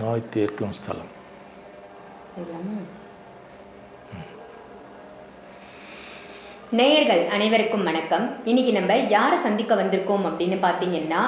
நோய் தீர்க்கும் ஸ்தலம்? நேயர்கள் அனைவருக்கும் வணக்கம். இன்னைக்கு நம்ம யாரை சந்திக்க வந்திருக்கோம் அப்படின்னு பார்த்தீங்கன்னா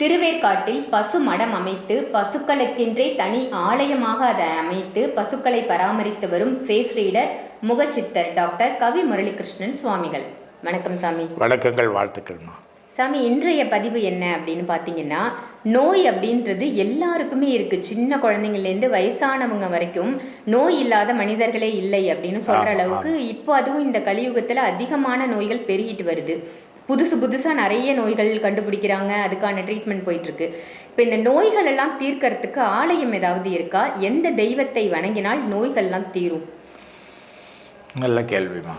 திருவேற்காட்டில் பசு மடம் அமைத்து பசுக்களுக்கென்றே தனி ஆலயமாக அதை அமைத்து பசுக்களை பராமரித்து வரும் ஃபேஸ் ரீடர் முகச்சித்தர் டாக்டர் கவி முரளிகிருஷ்ணன் சுவாமிகள். வணக்கம் சாமி. வணக்கங்கள் வாழ்த்துக்கள்மா. சாமி இன்றைய பதிவு என்ன அப்படின்னு பார்த்தீங்கன்னா நோய் அப்படின்றது எல்லாருக்குமே இருக்கு. சின்ன குழந்தைங்கள்லேருந்து வயசானவங்க வரைக்கும் நோய் இல்லாத மனிதர்களே இல்லை அப்படின்னு சொல்ற ஆமா, அளவுக்கு இப்போ அதுவும் இந்த கலியுகத்துல அதிகமான நோய்கள் பெருகிட்டு வருது. புதுசு புதுசா நிறைய நோய்கள் கண்டுபிடிக்கிறாங்க. அதுக்கான ட்ரீட்மெண்ட் போயிட்டு இருக்கு இப்போ இந்த நோய்கள் எல்லாம் தீர்க்கறதுக்கு ஆலயம் ஏதாவது இருக்கா? எந்த தெய்வத்தை வணங்கினால் நோய்கள்லாம் தீரும்? நல்ல கேள்விமா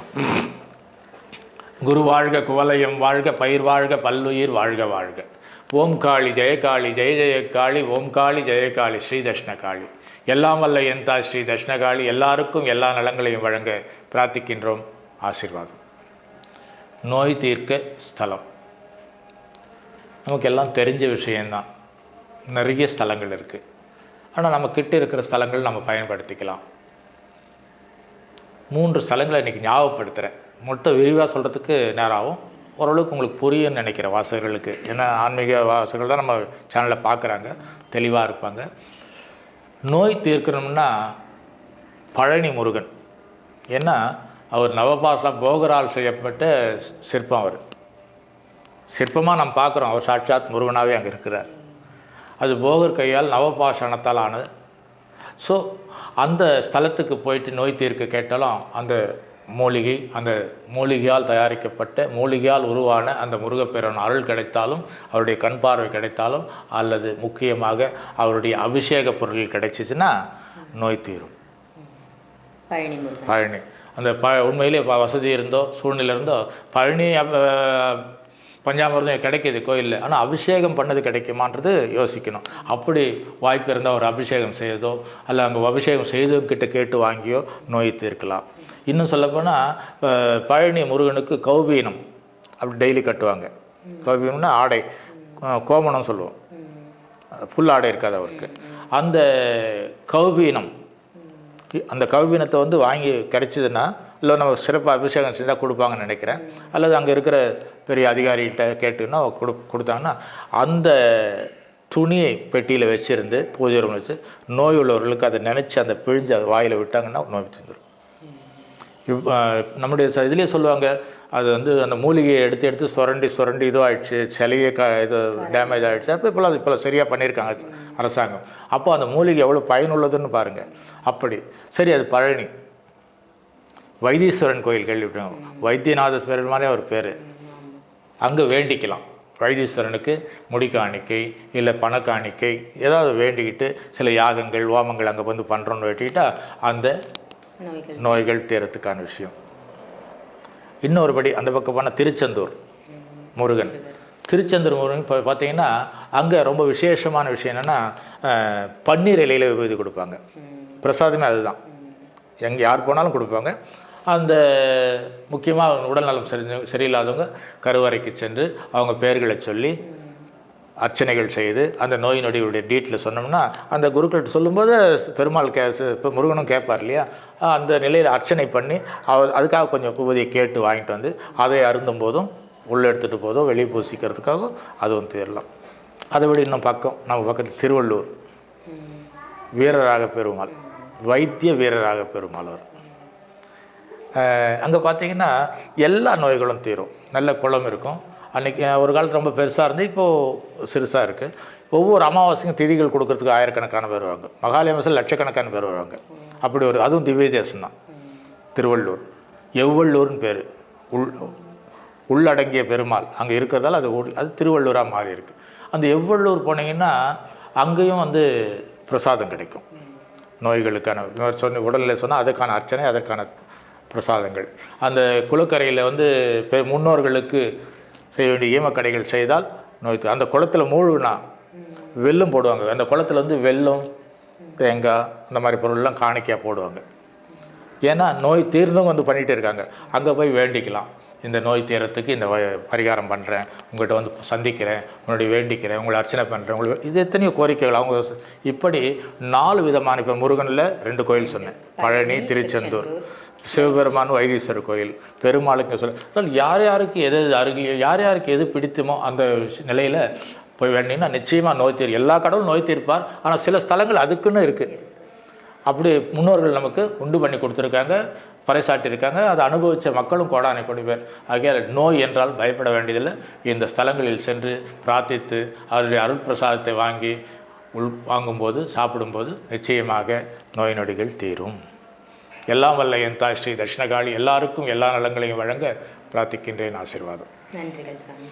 குரு வாழ்க குவலயம் வாழ்க பயிர் வாழ்க பல்லுயிர் வாழ்க வாழ்க. ஓம் காளி ஜெயகாளி ஜெய ஜெயகாளி ஓம் காளி ஜெயகாளி ஸ்ரீ தஷ்ணகாளி எல்லாம் வல்ல என் தாய் ஸ்ரீ தஷ்ணகாளி எல்லாருக்கும் எல்லா நலங்களையும் வழங்க பிரார்த்திக்கின்றோம். ஆசிர்வாதம். நோய் தீர்க்க ஸ்தலம். நமக்கு எல்லாம் தெரிஞ்ச விஷயந்தான் நிறைய ஸ்தலங்கள் இருக்குது ஆனால் நம்ம கிட்ட இருக்கிற ஸ்தலங்கள் நம்ம பயன்படுத்திக்கலாம். மூன்று ஸ்தலங்களை இன்றைக்கி ஞாபகப்படுத்துகிறேன் மொத்த விரிவாக சொல்கிறதுக்கு நேரம் ஆகும். ஓரளவுக்கு உங்களுக்கு புரியும்னு நினைக்கிறேன் வாசகர்களுக்கு. ஏன்னா ஆன்மீக வாசகர்கள் தான் நம்ம சேனலில் பார்க்குறாங்க. தெளிவாக இருப்பாங்க. நோய் தீர்க்கணும்னா பழனி முருகன். ஏன்னா அவர் நவபாசம் போகரால் செய்யப்பட்ட சிற்பம் அவர். சிற்பமாக நம்ம பார்க்குறோம். அவர் சாட்சாத் முருகனாகவே அங்கே இருக்கிறார். அது போகர் கையால் நவபாஷணத்தால் ஆனது ஸோ அந்த ஸ்தலத்துக்கு போயிட்டு நோய் தீர்க்க கேட்டாலும் அந்த மூலிகை அந்த மூலிகையால் தயாரிக்கப்பட்ட மூலிகையால் உருவான அந்த முருகப்பெருமான் அருள் கிடைத்தாலும் அவருடைய கண் பார்வை கிடைத்தாலும் அல்லது முக்கியமாக அவருடைய அபிஷேக பொருட்கள் கிடைச்சிச்சுன்னா நோய் தீரும். பழனி பழனி. அந்த ப உண்மையிலே வசதி இருந்தோ சூழ்நிலை இருந்தோ பழனி பஞ்சாமிர்தம் கிடைக்கிது கோயிலில். ஆனால் அபிஷேகம் பண்ணது கிடைக்குமான்றது யோசிக்கணும். அப்படி வாய்ப்பு இருந்தால் ஒரு அபிஷேகம் செய்தோ அல்ல அங்கே அபிஷேகம் செய்தவங்கிட்ட கேட்டு வாங்கியோ நோய் தீர்க்கலாம். இன்னும் சொல்லப்போனால் இப்போ பழனி முருகனுக்கு கௌபீனம் அப்படி டெய்லி கட்டுவாங்க. கௌபீனம்னா ஆடை. கோமணம் சொல்லுவோம். ஃபுல் ஆடை இருக்காது அவருக்கு. அந்த கௌபீனம் அந்த கௌபீனத்தை வந்து வாங்கி கிடச்சிதுன்னா இல்லை நம்ம சிறப்பாக அபிஷேகம் செஞ்சால் கொடுப்பாங்கன்னு நினைக்கிறேன். அல்லது அங்கே இருக்கிற பெரிய அதிகாரிகிட்ட கேட்டுன்னா கொடு கொடுத்தாங்கன்னா அந்த துணியை பெட்டியில் வச்சுருந்து பூஜை ரூம் வச்சு நோய் உள்ளவர்களுக்கு அதை நினச்சி அந்த பிழிஞ்சு அதை வாயில் விட்டாங்கன்னா நோய் தந்துடும் நம்முடைய ச- இதுலேயே சொல்லுவாங்க அது வந்து அந்த மூலிகையை எடுத்து எடுத்து சுரண்டி சுரண்டி இதுவாகிடுச்சு சிலையே க இது டேமேஜ் ஆகிடுச்சு அப்போ இப்போலாம் அது இப்போ சரியாக பண்ணியிருக்காங்க அரசாங்கம். அப்போ அந்த மூலிகை எவ்வளோ பயனுள்ளதுன்னு பாருங்கள் அப்படி. சரி அது பழனி. வைத்தீஸ்வரன் கோயில் கேள்விப்பட்டோம் வைத்தியநாத பெருமானே அவர் பேர். அங்கே வேண்டிக்கலாம். வைத்தீஸ்வரனுக்கு முடி காணிக்கை இல்லை பண காணிக்கை ஏதாவது வேண்டிக்கிட்டு சில யாகங்கள் ஓமங்கள் அங்கே வந்து பண்ணுறோன்னு வெட்டிக்கிட்டால் அந்த நோய்கள். தீரத்துக்கான விஷயம். இன்னொருபடி அந்த பக்கம் போனால் திருச்செந்தூர் முருகன். திருச்செந்தூர் முருகன் இப்போ பார்த்தீங்கன்னா அங்கே ரொம்ப விசேஷமான விஷயம் என்னென்னா பன்னீர் இலையில் விபூதி கொடுப்பாங்க. பிரசாதமே அதுதான். எங்கே யார் போனாலும் கொடுப்பாங்க. அந்த முக்கியமாக உடல்நலம் சரி சரியில்லாதவங்க கருவறைக்கு சென்று அவங்க பெயர்களை சொல்லி அர்ச்சனைகள் செய்து அந்த நோய் நொடியுடைய டீட்டில் சொன்னோம்னா அந்த குருக்கள்கிட்ட சொல்லும்போது பெருமாள் கே இப்போ முருகனும் கேட்பார் இல்லையா? அந்த நிலையில் அர்ச்சனை பண்ணி அவர் அதுக்காக கொஞ்சம் குபதியை கேட்டு வாங்கிட்டு வந்து அதை அருந்தும் போதும் உள்ளே எடுத்துகிட்டு போதும் வெளியே பூசிக்கிறதுக்காகவும் அதுவும் தீரலாம். அதை விட இன்னும் பக்கம் நம்ம பக்கத்தில் திருவள்ளூர். வீரராக பெருமாள். வைத்திய வீரராக பெருமாள் அவர். அங்கே பார்த்தீங்கன்னா எல்லா நோய்களும் தீரும். நல்ல குளம் இருக்கும். அன்றைக்கி ஒரு காலத்தில் ரொம்ப பெருசாக இருந்து இப்போது சிறுசாக இருக்குது ஒவ்வொரு அமாவாசைக்கும் திதிகள் கொடுக்கறதுக்கு ஆயிரக்கணக்கான பேர் வருவாங்க. மகாலயமாசில் லட்சக்கணக்கான பேர் வருவாங்க. அப்படி ஒரு அதுவும் திவ்ய தேசம் தான். திருவள்ளூர். எவ்வள்ளூர்னு பேர். உள் உள்ளடங்கிய பெருமாள். அங்கே இருக்கிறதால அது அது திருவள்ளூராக மாறி இருக்குது அந்த எவ்வள்ளூர் போனீங்கன்னா அங்கேயும் வந்து பிரசாதம் கிடைக்கும். நோய்களுக்கான சொன்ன உடலில் சொன்னால் அதுக்கான அர்ச்சனை அதற்கான பிரசாதங்கள். அந்த குளக்கரையில் வந்து பெ முன்னோர்களுக்கு செய்ய வேண்டிய ஈமக்கடைகள் செய்தால் நோய் அந்த குளத்தில் மூழ்கினா வெல்லம் போடுவாங்க. அந்த குளத்துல வந்து வெல்லம் தேங்காய் அந்த மாதிரி பொருள்லாம் காணிக்கையாக போடுவாங்க. ஏன்னா நோய் தீர்ந்தவங்க வந்து பண்ணிகிட்டே இருக்காங்க. அங்கே போய் வேண்டிக்கலாம். இந்த நோய் தீரத்துக்கு இந்த பரிகாரம் பண்ணுறேன் உங்கள்கிட்ட வந்து சந்திக்கிறேன் உன்னுடைய வேண்டிக்கிறேன் உங்களை அர்ச்சனை பண்ணுறேன் உங்களுக்கு இது எத்தனையோ கோரிக்கைகள். அவங்க இப்படி நாலு விதமான இப்போ முருகனில் ரெண்டு கோயில் சொன்னேன். பழனி திருச்செந்தூர். சிவபெருமான் வைத்தீஸ்வரர் கோயில் பெருமாளுக்கு சொல்ல அதனால் யார் யாருக்கு எது எது அருகிலையோ யார் யாருக்கு எது பிடித்துமோ அந்த நிலையில் போய் வேண்டிங்கன்னா நிச்சயமாக நோய் தீர். எல்லா கடவுளும் நோய் தீர்ப்பார். ஆனால் சில ஸ்தலங்கள் அதுக்குன்னு இருக்குது அப்படி முன்னோர்கள் நமக்கு உண்டு பண்ணி கொடுத்துருக்காங்க பறைசாட்டியிருக்காங்க அதை அனுபவித்த மக்களும் கோடானை கொண்டு பேர். ஆகையால் நோய் என்றால் பயப்பட வேண்டியதில்லை. இந்த ஸ்தலங்களில் சென்று பிரார்த்தித்து அவருடைய அருள் பிரசாதத்தை வாங்கி உள் வாங்கும்போது சாப்பிடும்போது நிச்சயமாக நோய் நொடிகள் தீரும். எல்லாம் வல்ல என் தாய் ஸ்ரீ தட்சிணகாளி. எல்லாருக்கும் எல்லா நலங்களையும் வழங்க பிரார்த்திக்கின்றேன். ஆசீர்வாதம். நன்றிகள் சாமி.